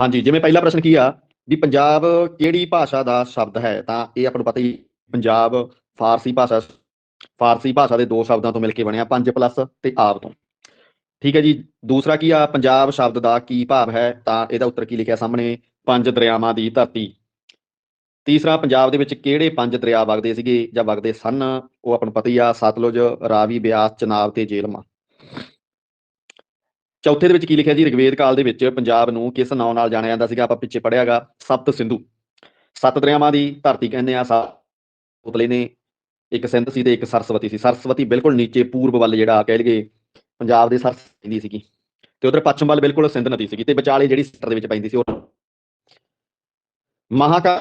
ਹਾਂਜੀ, ਜਿਵੇਂ ਪਹਿਲਾ ਪ੍ਰਸ਼ਨ ਕੀ ਆ? ਵੀ ਪੰਜਾਬ ਕਿਹੜੀ ਭਾਸ਼ਾ ਦਾ ਸ਼ਬਦ ਹੈ? ਤਾਂ ਇਹ ਆਪਾਂ ਨੂੰ ਪਤਾ ਹੀ ਪੰਜਾਬ, ਫਾਰਸੀ ਭਾਸ਼ਾ ਫਾਰਸੀ ਭਾਸ਼ਾ ਦੇ ਦੋ ਸ਼ਬਦਾਂ ਤੋਂ ਮਿਲ ਕੇ ਬਣਿਆ ਪੰਜ ਪਲੱਸ ਤੇ ਆਬ ਤੋਂ। ਠੀਕ ਹੈ ਜੀ, ਦੂਸਰਾ ਕੀ ਆ? ਪੰਜਾਬ ਸ਼ਬਦ ਦਾ ਕੀ ਭਾਵ ਹੈ? ਤਾਂ ਇਹਦਾ ਉੱਤਰ ਕੀ ਲਿਖਿਆ ਸਾਹਮਣੇ? ਪੰਜ ਦਰਿਆਵਾਂ ਦੀ ਧਰਤੀ। ਤੀਸਰਾ, ਪੰਜਾਬ ਦੇ ਵਿੱਚ ਕਿਹੜੇ ਪੰਜ ਦਰਿਆ ਵਗਦੇ ਸੀਗੇ ਜਾਂ ਵਗਦੇ ਸਨ? ਉਹ ਆਪਾਂ ਨੂੰ ਪਤਾ ਹੀ ਆ, ਸਤਲੁਜ, ਰਾਵੀ, ਬਿਆਸ, ਚਨਾਬ ਤੇ ਜੇਹਲਮ ਚੌਥੇ ਦੇ ਵਿੱਚ ਕੀ ਲਿਖਿਆ ਜੀ ਰਿਗਵੇਦ ਕਾਲ ਦੇ ਵਿੱਚ ਪੰਜਾਬ ਨੂੰ ਕਿਸ ਨਾਂ ਨਾਲ ਜਾਣਿਆ ਜਾਂਦਾ ਸੀਗਾ? ਆਪਾਂ ਪਿੱਛੇ ਪੜਿਆਗਾ ਸਪਤ ਸਿੰਧੂ। ਸੱਤ ਦਰਿਆਵਾਂ ਦੀ ਧਰਤੀ ਕਹਿੰਦੇ ਆ, ਸੱਤ ਉਤਲੇ ਨੇ। ਇੱਕ ਸਿੰਧ ਸੀ ਤੇ ਇੱਕ ਸਰਸਵਤੀ ਸੀ। ਸਰਸਵਤੀ ਬਿਲਕੁਲ ਨੀਚੇ ਪੂਰਬ ਵੱਲ ਜਿਹੜਾ ਕਹਿ ਲਈਏ, ਪੰਜਾਬ ਦੇ ਸਰਸਵਤੀ ਦੀ ਸੀਗੀ। ਤੇ ਉਧਰ ਪੱਛਮ ਵੱਲ ਬਿਲਕੁਲ ਸਿੰਧ ਨਦੀ ਸੀਗੀ ਤੇ ਵਿਚਾਲੇ ਜਿਹੜੀ ਸੈਂਟਰ ਦੇ ਵਿੱਚ ਪੈਂਦੀ ਸੀ ਉਹ ਮਹਾਕਾ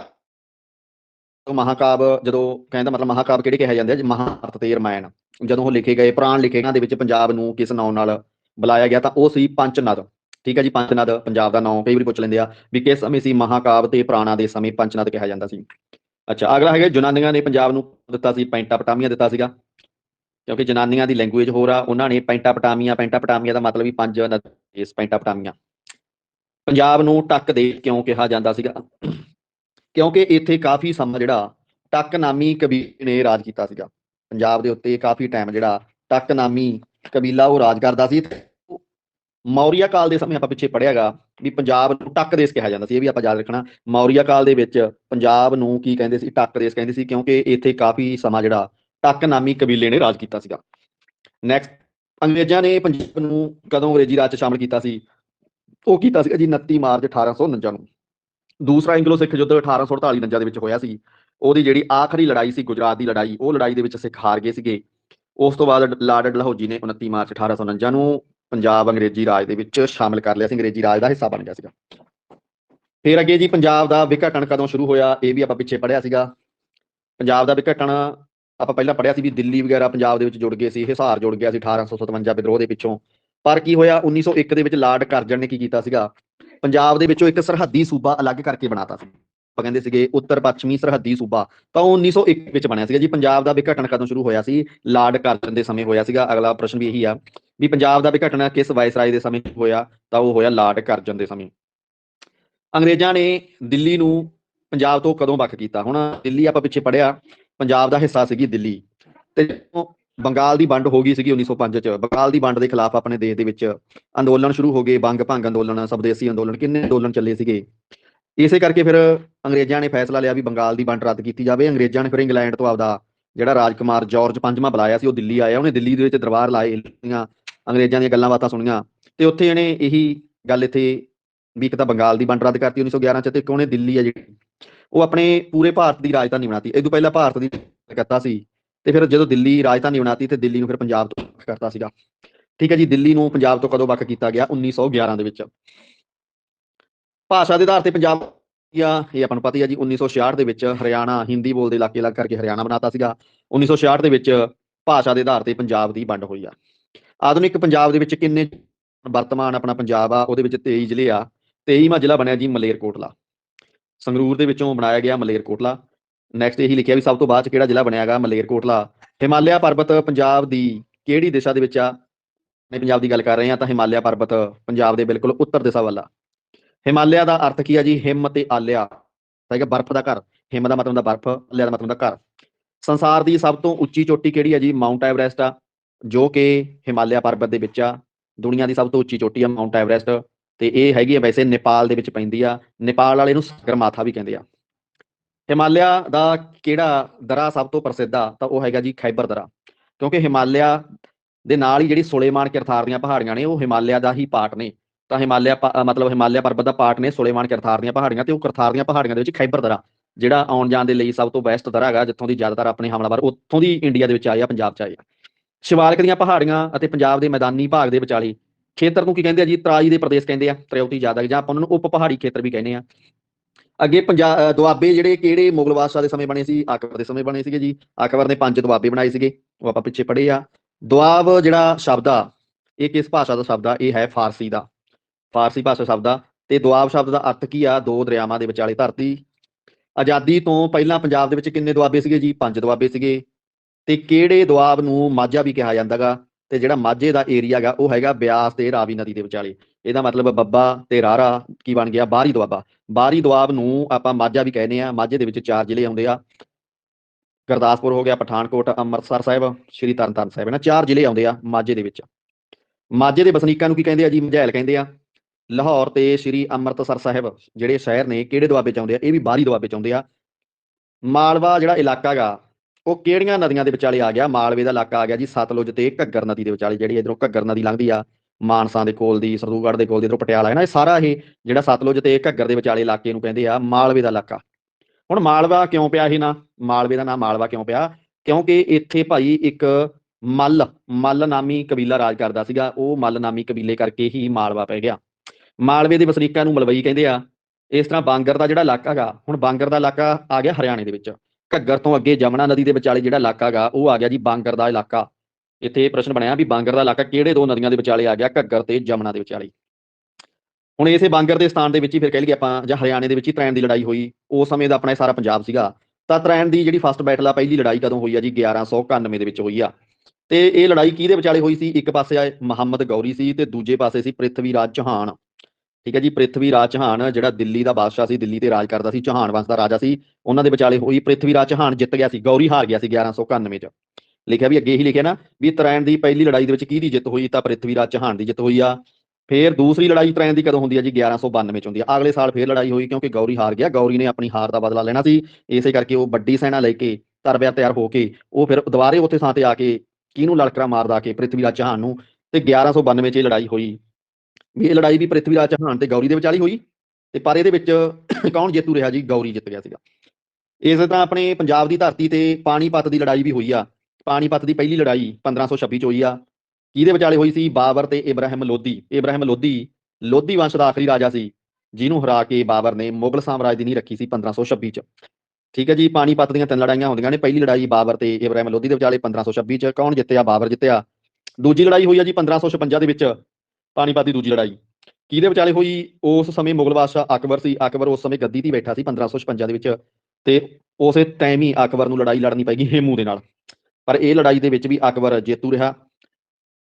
ਮਹਾਕਾਵ ਜਦੋਂ ਕਹਿੰਦਾ ਮਤਲਬ ਮਹਾਕਾਵ ਕਿਹੜੇ ਕਿਹਾ ਜਾਂਦੇ ਆ ਜੀ ਮਹਾਭਾਰਤ ਤੇ ਰਾਮਾਇਣ ਜਦੋਂ ਉਹ ਲਿਖੇ ਗਏ, ਪੁਰਾਣ ਲਿਖੇ ਇਹਨਾਂ ਦੇ ਵਿੱਚ ਪੰਜਾਬ ਨੂੰ ਕਿਸ ਨਾਂ ਨਾਲ ਬੁਲਾਇਆ ਗਿਆ ਤਾਂ ਉਹ ਸੀ ਪੰਚਨਦ। ਠੀਕ ਹੈ ਜੀ, ਪੰਚਨਦ ਪੰਜਾਬ ਦਾ ਨਾਮ ਕਈ ਵਾਰੀ ਪੁੱਛ ਲੈਂਦੇ ਆ ਵੀ ਕਿਸ ਸਮੇਂ ਸੀ ਮਹਾਕਾਵ ਤੇ ਪੁਰਾਣਾ ਦੇ ਸਮੇਂ ਪੰਚਨਦ ਕਿਹਾ ਜਾਂਦਾ ਸੀ। ਅੱਛਾ, ਅਗਲਾ ਹੈਗਾ ਜੁਨਾਨੀਆਂ ਨੇ ਪੰਜਾਬ ਨੂੰ ਦਿੱਤਾ ਸੀ ਪੈਂਟਾਪਟਾਮੀਆ ਦਿੱਤਾ ਸੀਗਾ। ਕਿਉਂਕਿ ਜਨਾਨੀਆਂ ਦੀ ਲੈਂਗੁਏਜ ਹੋਰ ਆ, ਉਹਨਾਂ ਨੇ ਪੈਂਟਾਪਟਾਮੀਆ ਪੈਂਟਾਪਟਾਮੀਆ ਦਾ ਮਤਲਬ ਹੀ ਪੰਜ ਨਦ ਪੈਂਟਾ ਪੈਂਟਾਪਟਾਮੀਆ ਪੰਜਾਬ ਨੂੰ ਟੱਕ ਦੇ ਕਿਉਂ ਕਿਹਾ ਜਾਂਦਾ ਸੀਗਾ? ਕਿਉਂਕਿ ਇੱਥੇ ਕਾਫੀ ਸਮਾਂ ਜਿਹੜਾ ਟੱਕ ਨਾਮੀ ਕਬੀਲੇ ਨੇ ਰਾਜ ਕੀਤਾ ਸੀਗਾ। ਪੰਜਾਬ ਦੇ ਉੱਤੇ ਕਾਫੀ ਟਾਈਮ ਜਿਹੜਾ ਟੱਕ ਨਾਮੀ ਕਬੀਲਾ ਉਹ ਰਾਜ ਕਰਦਾ ਸੀ ਮੌਰੀਆ ਕਾਲ ਦੇ ਸਮੇਂ ਆਪਾਂ ਪਿੱਛੇ ਪੜਿਆਗਾ ਵੀ ਪੰਜਾਬ ਨੂੰ ਟੱਕ ਦੇਸ਼ ਕਿਹਾ ਜਾਂਦਾ ਸੀ, ਇਹ ਵੀ ਆਪਾਂ ਯਾਦ ਰੱਖਣਾ। ਮੌਰੀਆ ਕਾਲ ਦੇ ਵਿੱਚ ਪੰਜਾਬ ਨੂੰ ਕੀ ਕਹਿੰਦੇ ਸੀ, ਟੱਕ ਦੇਸ਼ ਕਹਿੰਦੇ ਸੀ, ਕਿਉਂਕਿ ਇੱਥੇ ਕਾਫੀ ਸਮਾਂ ਜਿਹੜਾ ਟੱਕ ਨਾਮੀ ਕਬੀਲੇ ਨੇ ਰਾਜ ਕੀਤਾ ਸੀਗਾ। ਨੈਕਸਟ ਅੰਗਰੇਜ਼ਾਂ ਨੇ ਪੰਜਾਬ ਨੂੰ ਕਦੋਂ ਅੰਗਰੇਜ਼ੀ ਰਾਜ ਚ ਸ਼ਾਮਲ ਕੀਤਾ ਸੀ? ਉਹ ਕੀਤਾ ਸੀਗਾ ਜੀ 29 ਮਾਰਚ 1849 ਨੂੰ। ਦੂਸਰਾ ਐਂਗਲੋ ਸਿੱਖ ਯੁੱਧ 1848 49 ਦੇ ਵਿੱਚ ਹੋਇਆ ਸੀ। ਉਹਦੀ ਜਿਹੜੀ ਆਖਰੀ ਲੜਾਈ ਸੀ, ਗੁਜਰਾਤ ਦੀ ਲੜਾਈ, ਉਹ ਲੜਾਈ ਦੇ ਵਿੱਚ ਸਿੱਖ ਹਾਰ ਗਏ ਸੀਗੇ। ਉਸ ਤੋਂ ਬਾਅਦ ਲਾਰਡ ਡਲਹੌਜੀ ਨੇ 29 ਮਾਰਚ 1849 ਨੂੰ ਪੰਜਾਬ ਅੰਗਰੇਜ਼ੀ ਰਾਜ ਦੇ ਵਿੱਚ ਸ਼ਾਮਿਲ ਕਰ ਲਿਆ ਸੀ, ਅੰਗਰੇਜ਼ੀ ਰਾਜ ਦਾ ਹਿੱਸਾ ਬਣ ਗਿਆ ਸੀਗਾ। ਫਿਰ ਅੱਗੇ ਜੀ ਪੰਜਾਬ ਦਾ ਵਿਘਟਨ ਕਦੋਂ ਸ਼ੁਰੂ ਹੋਇਆ, ਇਹ ਵੀ ਆਪਾਂ ਪਿੱਛੇ ਪੜਿਆ ਸੀਗਾ। ਪੰਜਾਬ ਦਾ ਵਿਘਟਨ ਆਪਾਂ ਪਹਿਲਾਂ ਪੜਿਆ ਸੀ ਵੀ ਦਿੱਲੀ ਵਗੈਰਾ ਪੰਜਾਬ ਦੇ ਵਿੱਚ ਜੁੜ ਗਏ ਸੀ, ਹਿਸਾਰ ਜੁੜ ਗਿਆ ਸੀ 1857 ਵਿਦਰੋਹ ਦੇ ਪਿੱਛੋਂ। ਪਰ ਕੀ ਹੋਇਆ 1901 ਦੇ ਵਿੱਚ ਲਾਰਡ ਕਰਜਨ ਨੇ ਕੀ ਕੀਤਾ ਸੀਗਾ? ਪੰਜਾਬ ਦੇ ਵਿੱਚੋਂ ਇੱਕ ਸਰਹੱਦੀ ਸੂਬਾ ਅਲੱਗ ਕਰਕੇ ਬਣਾਤਾ ਸੀ। ਆਪਾਂ ਕਹਿੰਦੇ ਸੀਗੇ ਉੱਤਰ ਪੱਛਮੀ ਸਰਹੱਦੀ ਸੂਬਾ। ਤਾਂ 1901 ਵਿੱਚ ਬਣਿਆ ਸੀਗਾ ਜੀ। ਪੰਜਾਬ ਦਾ ਵਿਘਟਨ ਕਦੋਂ ਸ਼ੁਰੂ ਹੋਇਆ ਸੀ? ਲਾਰਡ ਕਰਜਨ ਦੇ ਸਮੇਂ ਹੋਇਆ ਸੀਗਾ। ਅਗਲਾ ਪ੍ਰਸ਼ਨ ਵੀ ਇਹੀ ਆ ਵੀ ਪੰਜਾਬ ਦਾ ਵਿਘਟਨ ਕਿਸ ਵਾਇਸਰਾਏ ਦੇ ਸਮੇਂ ਹੋਇਆ? ਤਾਂ ਉਹ ਹੋਇਆ ਲਾਰਡ ਕਰਜਨ ਦੇ ਸਮੇਂ। ਅੰਗਰੇਜ਼ਾਂ ਨੇ ਦਿੱਲੀ ਨੂੰ ਪੰਜਾਬ ਤੋਂ ਕਦੋਂ ਵੱਖ ਕੀਤਾ? ਹੁਣ ਦਿੱਲੀ ਆਪਾਂ ਪਿੱਛੇ ਪੜਿਆ ਪੰਜਾਬ ਦਾ ਹਿੱਸਾ ਸੀਗੀ ਦਿੱਲੀ। ਤੇ ਬੰਗਾਲ ਦੀ ਵੰਡ ਹੋ ਗਈ ਸੀਗੀ 1905 ਚ, ਬੰਗਾਲ ਦੀ ਵੰਡ ਦੇ ਖਿਲਾਫ ਆਪਣੇ ਦੇਸ਼ ਦੇ ਵਿੱਚ ਅੰਦੋਲਨ ਸ਼ੁਰੂ ਹੋ ਗਏ। ਬੰਗ ਭੰਗ ਅੰਦੋਲਨ, ਸਵਦੇਸੀ ਅੰਦੋਲਨ, ਕਿੰਨੇ ਅੰਦੋਲਨ ਚੱਲੇ ਸੀਗੇ? ਇਸੇ ਕਰਕੇ ਫਿਰ ਅੰਗਰੇਜ਼ਾਂ ਨੇ ਫੈਸਲਾ ਲਿਆ ਵੀ ਬੰਗਾਲ ਦੀ ਵੰਡ ਰੱਦ ਕੀਤੀ ਜਾਵੇ। ਅੰਗਰੇਜ਼ਾਂ ਨੇ ਫਿਰ ਇੰਗਲੈਂਡ ਤੋਂ ਆਪਦਾ ਜਿਹੜਾ ਰਾਜਕੁਮਾਰ ਜਾਰਜ ਪੰਜਵਾਂ ਬੁਲਾਇਆ ਸੀ, ਉਹ ਦਿੱਲੀ ਆਇਆ। ਉਹਨੇ ਦਿੱਲੀ ਦੇ ਵਿੱਚ ਦਰਬਾਰ ਲਾਏ ਲੀਆਂ ਅੰਗਰੇਜ਼ਾਂ ਦੀਆਂ ਗੱਲਾਂ ਬਾਤਾਂ ਸੁਣੀਆਂ। ਤੇ ਉੱਥੇ ਇਹਨੇ ਇਹੀ ਗੱਲ ਇੱਥੇ ਵੀ ਇੱਕ ਤਾਂ ਬੰਗਾਲ ਦੀ ਵੰਡ ਰੱਦ ਕਰਤੀ 1911 ਚ ਤੇ ਇੱਕ ਉਹਨੇ ਦਿੱਲੀ ਆ ਜਿਹੜੀ, ਉਹ ਆਪਣੇ ਪੂਰੇ ਭਾਰਤ ਦੀ ਰਾਜਧਾਨੀ ਬਣਾਤੀ। ਇਹ ਤੋਂ ਪਹਿਲਾਂ ਭਾਰਤ ਦੀ ਕਰਤਾ ਸੀ ਤੇ ਫਿਰ ਜਦੋਂ ਦਿੱਲੀ ਰਾਜਧਾਨੀ ਬਣਾਤੀ ਤੇ ਦਿੱਲੀ ਨੂੰ ਫਿਰ ਪੰਜਾਬ ਤੋਂ ਵੱਖ ਕਰਤਾ ਸੀਗਾ। ਠੀਕ ਹੈ ਜੀ, ਦਿੱਲੀ ਨੂੰ ਪੰਜਾਬ ਤੋਂ ਕਦੋਂ ਵੱਖ ਕੀਤਾ ਗਿਆ? 1911 ਦੇ ਵਿੱਚ। ਭਾਸ਼ਾ ਦੇ ਆਧਾਰ ਤੇ ਪੰਜਾਬ ਆ, ਇਹ ਆਪਾਂ ਨੂੰ ਪਤਾ ਹੀ ਆ ਜੀ 1966 ਦੇ ਵਿੱਚ ਹਰਿਆਣਾ ਹਿੰਦੀ ਬੋਲਦੇ ਇਲਾਕੇ ਅਲੱਗ ਕਰਕੇ ਹਰਿਆਣਾ ਬਣਾਤਾ ਸੀਗਾ। 1966 ਦੇ ਵਿੱਚ ਭਾਸ਼ਾ ਦੇ ਆਧਾਰ ਤੇ ਪੰਜਾਬ ਦੀ ਵੰਡ ਹੋਈ ਆ। ਆਧੁਨਿਕ ਪੰਜਾਬ ਦੇ ਵਿੱਚ ਕਿੰਨੇ ਵਰਤਮਾਨ ਆਪਣਾ ਪੰਜਾਬ ਆ, ਉਹਦੇ ਵਿੱਚ 23 ਜ਼ਿਲ੍ਹੇ ਆ 23ਵਾਂ ਜ਼ਿਲ੍ਹਾ ਬਣਿਆ ਜੀ ਮਲੇਰਕੋਟਲਾ। ਸੰਗਰੂਰ ਦੇ ਵਿੱਚੋਂ ਬਣਾਇਆ ਗਿਆ ਮਲੇਰਕੋਟਲਾ। ਨੈਕਸਟ ਇਹੀ ਲਿਖਿਆ ਵੀ ਸਭ ਤੋਂ ਬਾਅਦ ਚ ਕਿਹੜਾ ਜ਼ਿਲ੍ਹਾ ਬਣਿਆਗਾ ਮਲੇਰਕੋਟਲਾ। ਹਿਮਾਲਿਆ ਪਰਬਤ ਪੰਜਾਬ ਦੀ ਕਿਹੜੀ ਦਿਸ਼ਾ ਦੇ ਵਿੱਚ ਆ? ਨੇ ਪੰਜਾਬ ਦੀ ਗੱਲ ਕਰ ਰਹੇ ਆ ਤਾਂ ਹਿਮਾਲਿਆ ਪਰਬਤ ਪੰਜਾਬ ਦੇ ਬਿਲਕੁਲ ਉੱਤਰ ਦਿਸ਼ਾ ਵੱਲ ਆ। ਹਿਮਾਲਿਆ ਦਾ ਅਰਥ ਕੀ ਆ ਜੀ? ਹਿਮ ਤੇ ਆਲਿਆ। ਠੀਕ ਹੈ ਬਰਫ਼ ਦਾ ਘਰ। ਹਿਮ ਦਾ ਮਤਲਬ ਹੁੰਦਾ ਬਰਫ਼, ਆਲਿਆ ਦਾ ਮਤਲਬ ਹੁੰਦਾ ਘਰ। ਸੰਸਾਰ ਦੀ ਸਭ ਤੋਂ ਉੱਚੀ ਚੋਟੀ ਕਿਹੜੀ ਆ ਜੀ? ਮਾਊਂਟ ਐਵਰੈਸਟ ਆ, ਜੋ ਕਿ ਹਿਮਾਲਿਆ ਪਰਬਤ ਦੇ ਵਿੱਚ ਆ। ਦੁਨੀਆ ਦੀ ਸਭ ਤੋਂ ਉੱਚੀ ਚੋਟੀ ਆ ਮਾਊਂਟ ਐਵਰੈਸਟ। ਤੇ ਇਹ ਹੈਗੀ ਆ ਵੈਸੇ ਨੇਪਾਲ ਦੇ ਵਿੱਚ ਪੈਂਦੀ ਆ। ਨੇਪਾਲ ਵਾਲੇ ਨੂੰ ਸਗਰਮਾਥਾ ਵੀ ਕਹਿੰਦੇ ਆ। ਹਿਮਾਲਿਆ ਦਾ ਕਿਹੜਾ ਦਰਾ ਸਭ ਤੋਂ ਪ੍ਰਸਿੱਧ ਆ? ਤਾਂ ਉਹ ਹੈਗਾ ਜੀ ਖੈਬਰ ਦਰਾ। ਕਿਉਂਕਿ ਹਿਮਾਲਿਆ ਦੇ ਨਾਲ ਹੀ ਜਿਹੜੀ ਸੁਲੇਮਾਨ ਕਿਰਥਾਰ ਦੀਆਂ ਪਹਾੜੀਆਂ ਨੇ, ਉਹ ਹਿਮਾਲਿਆ ਦਾ ਹੀ ਪਾਰਟ ਨੇ। ਤਾਂ ਹਿਮਾਲਿਆ ਪ- ਮਤਲਬ ਹਿਮਾਲਿਆ ਪਰਬਤ ਦਾ ਪਾਰਟ ਨੇ ਸੁਲੇਮਾਨ ਕਿਰਥਾਰ ਦੀਆਂ ਪਹਾੜੀਆਂ ਤੇ ਉਹ ਕਰਤਾਰ ਦੀਆਂ ਪਹਾੜੀਆਂ ਦੇ ਵਿੱਚ ਖੈਬਰ ਦਰਾ, ਜਿਹੜਾ ਆਉਣ ਜਾਣ ਦੇ ਲਈ ਸਭ ਤੋਂ ਬੈਸਟ ਦਰਾ ਹੈਗਾ, ਜਿੱਥੋਂ ਦੀ ਜ਼ਿਆਦਾਤਰ ਆਪਣੇ ਹਮਲਾਵਰ ਉੱਥੋਂ ਦੀ ਇੰਡੀਆ ਦੇ ਵਿੱਚ ਆਏ ਆ, ਪੰਜਾਬ ਚ ਆਏ ਆ। ਸ਼ਿਵਾਲਿਕ ਦੀਆਂ ਪਹਾੜੀਆਂ ਅਤੇ ਪੰਜਾਬ ਦੇ ਮੈਦਾਨੀ ਭਾਗ ਦੇ ਵਿਚਾਲੇ ਖੇਤਰ ਨੂੰ ਕੀ ਕਹਿੰਦੇ ਆ ਜੀ? ਤਰਾਈ ਦੇ ਪ੍ਰਦੇਸ਼ ਕਹਿੰਦੇ ਆ ਤਰਿਉਤੀ ਜ਼ਿਆਦਾ, ਜਾਂ ਆਪਾਂ ਉਹਨਾਂ ਨੂੰ ਉਪ ਪਹਾੜੀ ਖੇਤਰ ਵੀ ਕਹਿੰਦੇ ਆ। ਅੱਗੇ ਪੰਜਾਬ ਦੁਆਬੇ ਜਿਹੜੇ ਕਿਹੜੇ ਮੁਗਲ ਬਾਦਸ਼ਾਹ ਦੇ ਸਮੇਂ ਬਣੇ ਸੀ? ਅਕਬਰ ਦੇ ਸਮੇਂ ਬਣੇ ਸੀਗੇ ਜੀ। ਅਕਬਰ ਨੇ ਪੰਜ ਦੁਆਬੇ ਬਣਾਏ ਸੀਗੇ, ਉਹ ਆਪਾਂ ਪਿੱਛੇ ਪੜ੍ਹੇ ਆ। ਦੁਆਬ ਜਿਹੜਾ ਸ਼ਬਦ ਆ, ਇਹ ਕਿਸ ਭਾਸ਼ਾ ਦਾ ਸ਼ਬਦ ਆ? ਇਹ ਹੈ ਫਾਰਸੀ ਦਾ। ਫਾਰਸੀ ਭਾਸ਼ਾ ਸ਼ਬਦ ਆ, ਤੇ ਦੁਆਬ ਸ਼ਬਦ ਦਾ ਅਰਥ ਕੀ ਆ? ਦੋ ਦਰਿਆਵਾਂ ਦੇ ਵਿਚਾਲੇ ਧਰਤੀ। ਆਜ਼ਾਦੀ ਤੋਂ ਪਹਿਲਾਂ ਪੰਜਾਬ ਦੇ ਵਿੱਚ ਕਿੰਨੇ ਦੁਆਬੇ ਸੀਗੇ ਜੀ? ਪੰਜ ਦੁਆਬੇ ਸੀਗੇ। ਤੇ ਕਿਹੜੇ ਦੁਆਬ ਨੂੰ ਮਾਝਾ ਵੀ ਕਿਹਾ ਜਾਂਦਾਗਾ ਤੇ ਜਿਹੜਾ ਮਾਝੇ ਦਾ ਏਰੀਆ ਹੈਗਾ, ਉਹ ਹੈਗਾ ਬਿਆਸ ਤੇ ਰਾਵੀ ਨਦੀ ਦੇ ਵਿਚਾਲੇ। ਇਹਦਾ ਮਤਲਬ ਬੱਬਾ ਤੇ ਰਾਰਾ ਕੀ ਬਣ ਗਿਆ? ਬਾਹਰੀ ਦੁਆਬਾ। ਬਾਹਰੀ ਦੁਆਬ ਨੂੰ ਆਪਾਂ ਮਾਝਾ ਵੀ ਕਹਿੰਦੇ ਆ। ਮਾਝੇ ਦੇ ਵਿੱਚ ਚਾਰ ਜ਼ਿਲ੍ਹੇ ਆਉਂਦੇ ਆ। ਗੁਰਦਾਸਪੁਰ ਹੋ ਗਿਆ, ਪਠਾਨਕੋਟ, ਅੰਮ੍ਰਿਤਸਰ ਸਾਹਿਬ, ਸ਼੍ਰੀ ਤਰਨਤਾਰਨ ਸਾਹਿਬ। ਇਹਨਾਂ ਚਾਰ ਜ਼ਿਲ੍ਹੇ ਆਉਂਦੇ ਆ ਮਾਝੇ ਦੇ ਵਿੱਚ। ਮਾਝੇ ਦੇ ਵਸਨੀਕਾਂ ਨੂੰ ਕੀ ਕਹਿੰਦੇ ਆ ਜੀ? ਮਝੈਲ ਕਹਿੰਦੇ ਆ। ਲਾਹੌਰ ਤੇ ਸ਼੍ਰੀ ਅੰਮ੍ਰਿਤਸਰ ਸਾਹਿਬ, ਜਿਹੜੇ ਸ਼ਹਿਰ ਨੇ, ਕਿਹੜੇ ਦੁਆਬੇ ਚ ਆਉਂਦੇ ਆ? ਇਹ ਵੀ ਬਾਹਰੀ ਦੁਆਬੇ ਚ ਆਉਂਦੇ ਆ। ਮਾਲਵਾ ਜਿਹੜਾ ਇਲਾਕਾ ਗਾ, ਉਹ ਕਿਹੜੀਆਂ ਨਦੀਆਂ ਦੇ ਵਿਚਾਲੇ ਆ ਗਿਆ? ਮਾਲਵੇ ਦਾ ਇਲਾਕਾ ਆ ਗਿਆ ਜੀ, ਸਤਲੁਜ ਤੇ ਘੱਗਰ ਨਦੀ ਦੇ ਵਿਚਾਲੇ, ਜਿਹੜੀ ਇਧਰੋਂ ਘੱਗਰ ਨਦੀ ਲੰਘਦੀ ਆ, ਮਾਨਸਾ ਦੇ ਕੋਲ ਦੀ, ਸਰਦੂਗੜ੍ਹ ਦੇ ਕੋਲ ਦੀ, ਇਧਰੋਂ ਪਟਿਆਲਾ ਹੈ ਨਾ ਇਹ ਸਾਰਾ ਇਹ ਜਿਹੜਾ ਸਤਲੁਜ ਤੇ ਘੱਗਰ ਦੇ ਵਿਚਾਲੇ ਇਲਾਕੇ ਨੂੰ ਕਹਿੰਦੇ ਆ, ਮਾਲਵੇ ਦਾ ਇਲਾਕਾ। ਹੁਣ ਮਾਲਵਾ ਕਿਉਂ ਪਿਆ ਇਹ ਨਾ? ਮਾਲਵੇ ਦਾ ਨਾਮ ਮਾਲਵਾ ਕਿਉਂ ਪਿਆ? ਕਿਉਂਕਿ ਇੱਥੇ ਭਾਈ ਇੱਕ ਮੱਲ ਮੱਲ ਨਾਮੀ ਕਬੀਲਾ ਰਾਜ ਕਰਦਾ ਸੀਗਾ, ਉਹ ਮੱਲ ਨਾਮੀ ਕਬੀਲੇ ਕਰਕੇ ਹੀ ਮਾਲਵਾ ਪੈ ਗਿਆ। ਮਾਲਵੇ ਦੇ ਵਸਨੀਕਾਂ ਨੂੰ ਮਲਵਈ ਕਹਿੰਦੇ ਆ, ਇਸ ਤਰ੍ਹਾਂ ਬਾਂਗਰ ਦਾ ਜਿਹੜਾ ਇਲਾਕਾ ਗਾ ਹੁਣ ਬਾਂਗਰ ਦਾ ਇਲਾਕਾ ਆ ਗਿਆ ਹਰਿਆਣੇ ਦੇ ਵਿੱਚ। ਘੱਗਰ ਤੋਂ ਅੱਗੇ ਜਮਨਾ ਨਦੀ ਦੇ ਵਿਚਾਲੇ ਜਿਹੜਾ ਇਲਾਕਾ ਗਾ ਉਹ ਆ ਗਿਆ ਜੀ ਬਾਂਗਰ ਦਾ ਇਲਾਕਾ। ਇੱਥੇ ਇਹ ਪ੍ਰਸ਼ਨ ਬਣਿਆ ਵੀ ਬਾਂਗਰ ਦਾ ਇਲਾਕਾ ਕਿਹੜੇ ਦੋ ਨਦੀਆਂ ਦੇ ਵਿਚਾਲੇ ਆ ਗਿਆ, ਘੱਗਰ ਤੇ ਜਮਨਾ ਦੇ ਵਿਚਾਲੇ। ਹੁਣ ਇਸੇ ਬਾਂਗਰ ਦੇ ਸਥਾਨ ਦੇ ਵਿੱਚ ਹੀ ਫਿਰ ਕਹਿ ਲਈਏ ਆਪਾਂ, ਜਾਂ ਹਰਿਆਣੇ ਦੇ ਵਿੱਚ ਹੀ ਤਰੈਣ ਦੀ ਲੜਾਈ ਹੋਈ ਉਸ ਸਮੇਂ ਦਾ ਆਪਣਾ ਇਹ ਸਾਰਾ ਪੰਜਾਬ ਸੀਗਾ। ਤਾਂ ਤਰੈਣ ਦੀ ਜਿਹੜੀ ਫਸਟ ਬੈਟਲ ਆ, ਪਹਿਲੀ ਲੜਾਈ ਕਦੋਂ ਹੋਈ ਆ ਜੀ? 1191 ਦੇ ਵਿੱਚ ਹੋਈ ਆ। ਤੇ ਇਹ ਲੜਾਈ ਕਿਹਦੇ ਵਿਚਾਲੇ ਹੋਈ ਸੀ? ਇੱਕ ਪਾਸੇ ਆ ਮੁਹੰਮਦ ਗੌਰੀ ਸੀ ਤੇ ਦੂਜੇ ਪਾਸੇ ਸੀ ਪ੍ਰਿਥਵੀ ਰਾਜ ਚੌਹਾਨ। ਠੀਕ ਹੈ ਜੀ, ਪ੍ਰਿਥਵੀ ਰਾਜ ਚੌਹਾਨ, ਜਿਹੜਾ ਦਿੱਲੀ ਦਾ ਬਾਦਸ਼ਾਹ ਸੀ, ਦਿੱਲੀ ਤੇ ਰਾਜ ਕਰਦਾ ਸੀ, ਚੌਹਾਨ ਵੰਸ਼ ਦਾ ਰਾਜਾ ਸੀ, ਉਹਨਾਂ ਦੇ ਵਿਚਾਲੇ ਹੋਈ ਪ੍ਰਿਥਵੀ ਰਾਜ ਚੌਹਾਨ ਜਿੱਤ ਗਿਆ ਸੀ, ਗੌਰੀ ਹਾਰ ਗਿਆ ਸੀ 1191 ਚ। ਲਿਖਿਆ ਵੀ ਅੱਗੇ ਹੀ ਲਿਖਿਆ ਨਾ, ਵੀ ਤਰੈਣ ਦੀ ਪਹਿਲੀ ਲੜਾਈ ਦੇ ਵਿੱਚ ਕਿਹਦੀ ਜਿੱਤ ਹੋਈ, ਤਾਂ ਪ੍ਰਿਥਵੀ ਰਾਜ ਚੌਹਾਨ ਦੀ ਜਿੱਤ ਹੋਈ ਆ। ਫੇਰ ਦੂਸਰੀ ਲੜਾਈ ਤਰੈਣ ਦੀ ਕਦੋਂ ਹੁੰਦੀ ਆ ਜੀ 1192 ਚ ਹੁੰਦੀ ਆ। ਅਗਲੇ ਸਾਲ ਫੇਰ ਲੜਾਈ ਹੋਈ, ਕਿਉਂਕਿ ਗੌਰੀ ਹਾਰ ਗਿਆ, ਗੌਰੀ ਨੇ ਆਪਣੀ ਹਾਰ ਦਾ ਬਦਲਾ ਲੈਣਾ ਸੀ, ਇਸੇ ਕਰਕੇ ਉਹ ਵੱਡੀ ਸੈਨਾ ਲੈ ਕੇ ਤਰਬਿਆ ਤਿਆਰ ਹੋ ਕੇ, ਉਹ ਫਿਰ ਦੁਬਾਰੇ ਉੱਥੇ ਥਾਂ ਤੇ ਆ ਕੇ ਕਿਹਨੂੰ ਲੜਕਰਾ ਮਾਰਦਾ ਕੇ, ਪ੍ਰਿਥਵੀ ਰਾਜ ਚੌਹਾਨ ਨੂੰ। ਤੇ 1192 ਚ ਇਹ ਲੜਾਈ ਹੋਈ। ਵੀ ਇਹ ਲੜਾਈ ਵੀ ਪ੍ਰਿਥਵੀ ਰਾਜ ਚੌਹਾਨ ਤੇ ਗੌਰੀ ਦੇ ਵਿਚਾਲੇ ਹੋਈ ਤੇ ਪਰ ਇਹਦੇ ਵਿੱਚ ਕੌਣ ਜੇਤੂ ਰਿਹਾ ਜੀ? ਗੌਰੀ ਜਿੱਤ ਗਿਆ ਸੀਗਾ। ਇਸੇ ਤਰ੍ਹਾਂ ਆਪਣੇ ਪੰਜਾਬ ਦੀ ਧਰਤੀ ਤੇ ਪਾਣੀਪਤ ਦੀ ਲੜਾਈ ਵੀ ਹੋਈ ਆ। ਪਾਣੀਪਤ ਦੀ ਪਹਿਲੀ ਲੜਾਈ 1526 ਚ ਹੋਈ ਆ। ਕਿਹਦੇ ਵਿਚਾਲੇ ਹੋਈ ਸੀ? ਬਾਬਰ ਤੇ ਇਬਰਾਹਿਮ ਲੋਧੀ। ਇਬਰਾਹਿਮ ਲੋਧੀ ਲੋਧੀ ਵੰਸ਼ ਦਾ ਆਖਰੀ ਰਾਜਾ ਸੀ, ਜਿਹਨੂੰ ਹਰਾ ਕੇ ਬਾਬਰ ਨੇ ਮੁਗਲ ਸਾਮਰਾਜ ਦੀ ਨੀਂਹ ਰੱਖੀ ਸੀ 1526 ਚ। ਠੀਕ ਹੈ ਜੀ, ਪਾਣੀਪਤ ਦੀਆਂ ਤਿੰਨ ਲੜਾਈਆਂ ਹੁੰਦੀਆਂ ਨੇ। ਪਹਿਲੀ ਲੜਾਈ ਬਾਬਰ ਤੇ ਇਬਰਾਹਿਮ ਲੋਧੀ ਦੇ ਵਿਚਾਲੇ 1526 ਚ। ਕੌਣ ਜਿੱਤਿਆ? ਬਾਬਰ ਜਿੱਤਿਆ। ਦੂਜੀ ਲੜਾਈ ਹੋਈ ਆ ਜੀ 1556 ਦੇ ਵਿੱਚ। ਪਾਣੀਪਤ ਦੀ ਦੂਜੀ ਲੜਾਈ। ਕਿਹਦੇ ਵਿਚਾਲੇ ਹੋਈ? ਉਸ ਸਮੇਂ ਮੁਗਲ ਬਾਦਸ਼ਾਹ ਅਕਬਰ ਸੀ। ਅਕਬਰ ਉਸ ਸਮੇਂ ਗੱਦੀ ਤੇ ਬੈਠਾ ਸੀ 1556 ਦੇ ਵਿੱਚ ਤੇ ਉਸੇ ਟਾਈਮ ਹੀ ਅਕਬਰ ਨੂੰ ਲੜਾਈ ਲੜਨੀ ਪੈਗੀ ਹੇਮੂ ਦੇ ਨਾਲ। ਪਰ ਇਹ ਲੜਾਈ ਦੇ ਵਿੱਚ ਵੀ ਅਕਬਰ ਜੇਤੂ ਰਿਹਾ।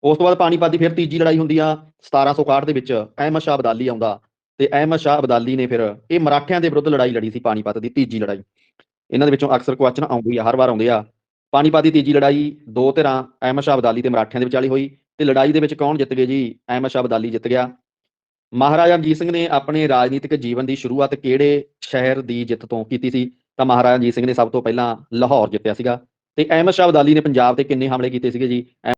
ਉਸ ਤੋਂ ਬਾਅਦ ਪਾਣੀਪਤ ਦੀ ਫਿਰ ਤੀਜੀ ਲੜਾਈ ਹੁੰਦੀ ਆ 1761 ਦੇ ਵਿੱਚ। ਅਹਿਮਦ ਸ਼ਾਹ ਅਬਦਾਲੀ ਆਉਂਦਾ ਤੇ ਅਹਿਮਦ ਸ਼ਾਹ ਅਬਦਾਲੀ ਨੇ ਫਿਰ ਇਹ ਮਰਾਠਿਆਂ ਦੇ ਵਿਰੁੱਧ ਲੜਾਈ ਲੜੀ ਸੀ ਪਾਣੀਪਤ ਦੀ ਤੀਜੀ ਲੜਾਈ। ਇਹਨਾਂ ਦੇ ਵਿੱਚੋਂ ਅਕਸਰ ਕੁਐਸਚਨ ਆਉਂਦੀ ਆ, ਹਰ ਵਾਰ ਆਉਂਦੇ ਆ। ਪਾਣੀਪਤ ਦੀ ਤੀਜੀ ਲੜਾਈ ਦੋ ਧਿਰਾਂ ਅਹਿਮਦ ਸ਼ਾਹ ਅਬਦਾਲੀ ਤੇ ਮਰਾਠਿਆਂ ਦੇ ਵਿਚਾਲੇ ਹੋਈ। ਤੇ ਲੜਾਈ ਦੇ ਵਿੱਚ ਕੌਣ ਜਿੱਤ ਗਏ ਜੀ? ਅਹਿਮਦ ਸ਼ਾਹ ਅਬਦਾਲੀ ਜਿੱਤ ਗਿਆ। ਮਹਾਰਾਜਾ ਰਣਜੀਤ ਸਿੰਘ ਨੇ ਆਪਣੇ ਰਾਜਨੀਤਿਕ ਜੀਵਨ ਦੀ ਸ਼ੁਰੂਆਤ ਕਿਹੜੇ ਸ਼ਹਿਰ ਦੀ ਜਿੱਤ ਤੋਂ ਕੀਤੀ ਸੀ? ਤਾਂ ਮਹਾਰਾਜਾ ਰਣਜੀਤ ਸਿੰਘ ਨੇ ਸਭ ਤੋਂ ਪਹਿਲਾਂ ਲਾਹੌਰ ਜਿੱਤਿਆ ਸੀਗਾ। ਤੇ ਅਹਿਮਦ ਸ਼ਾਹ ਅਬਦਾਲੀ ਨੇ ਪੰਜਾਬ ਤੇ ਕਿੰਨੇ ਹਮਲੇ ਕੀਤੇ ਸੀਗੇ ਜੀ?